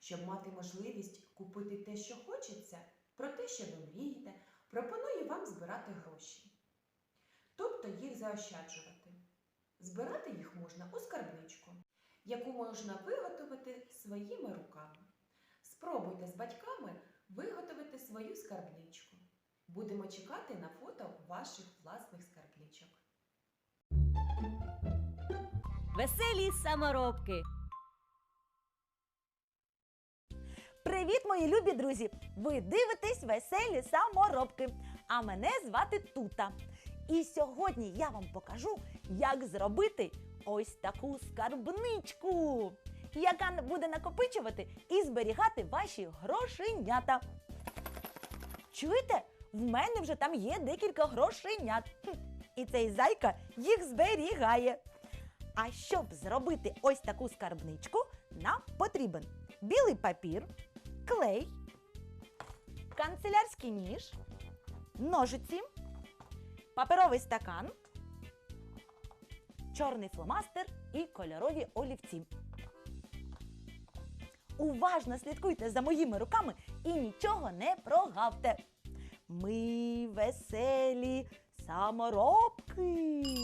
Щоб мати можливість купити те, що хочеться, про те, що ви мрієте, пропоную вам збирати гроші. Тобто їх заощаджувати. Збирати їх можна у скарбничку, яку можна виготовити своїми руками. Спробуйте з батьками виготовити свою скарбничку. Будемо чекати на фото ваших власних скарбничок. Веселі саморобки. Привіт, мої любі друзі! Ви дивитесь веселі саморобки. А мене звати Тута. І сьогодні я вам покажу, як зробити ось таку скарбничку, яка буде накопичувати і зберігати ваші грошенята. Чуєте? В мене вже там є декілька грошенят. І цей зайка їх зберігає. А щоб зробити ось таку скарбничку, нам потрібен білий папір, клей, канцелярський ніж, ножиці, паперовий стакан, чорний фломастер і кольорові олівці. Уважно слідкуйте за моїми руками і нічого не прогавте. Ми веселі саморобки.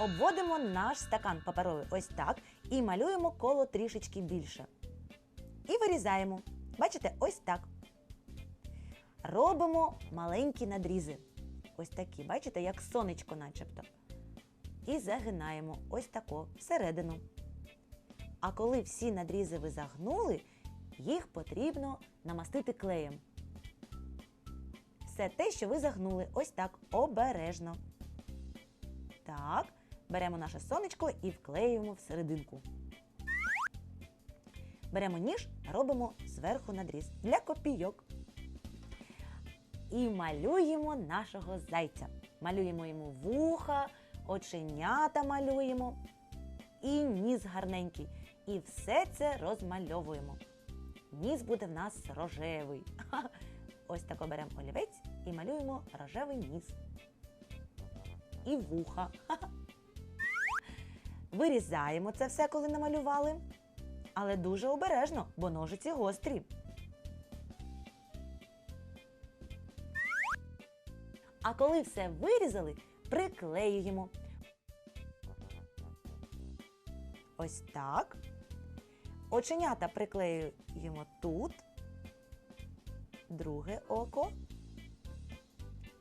Обводимо наш стакан паперовий ось так і малюємо коло трішечки більше. І вирізаємо. Бачите, ось так. Робимо маленькі надрізи. Ось такі, бачите, як сонечко начебто. І загинаємо ось тако всередину. А коли всі надрізи ви загнули, їх потрібно намастити клеєм. Все те, що ви загнули, ось так обережно. Так, беремо наше сонечко і вклеюємо всерединку. Беремо ніж, робимо зверху надріз для копійок. І малюємо нашого зайця. Малюємо йому вуха, оченята малюємо і ніс гарненький. І все це розмальовуємо. Ніс буде в нас рожевий. Ось тако беремо олівець і малюємо рожевий ніс. І вуха. Вирізаємо це все, коли намалювали. Але дуже обережно, бо ножиці гострі. А коли все вирізали, приклеюємо. Ось так. Оченята приклеюємо тут. Друге око.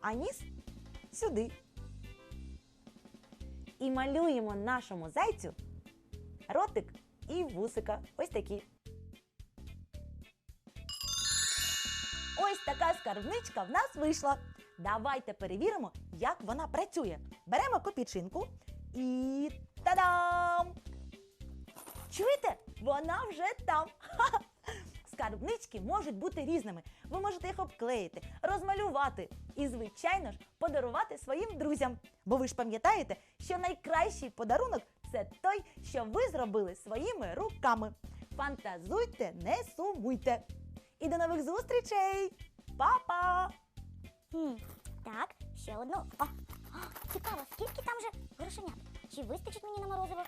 А ніс сюди. І малюємо нашому зайцю ротик і вусика. Ось такі. Ось така скарбничка в нас вийшла. Давайте перевіримо, як вона працює. Беремо копійчинку і та-дам! Чуєте? Вона вже там. Ха-ха! Скарбнички можуть бути різними. Ви можете їх обклеїти, розмалювати і, звичайно ж, подарувати своїм друзям. Бо ви ж пам'ятаєте, що найкращий подарунок це той, що ви зробили своїми руками. Фантазуйте, не сумуйте. І до нових зустрічей! Па-па! Так, ще одну. О, цікаво, скільки там же грошенят? Чи вистачить мені на морозиво?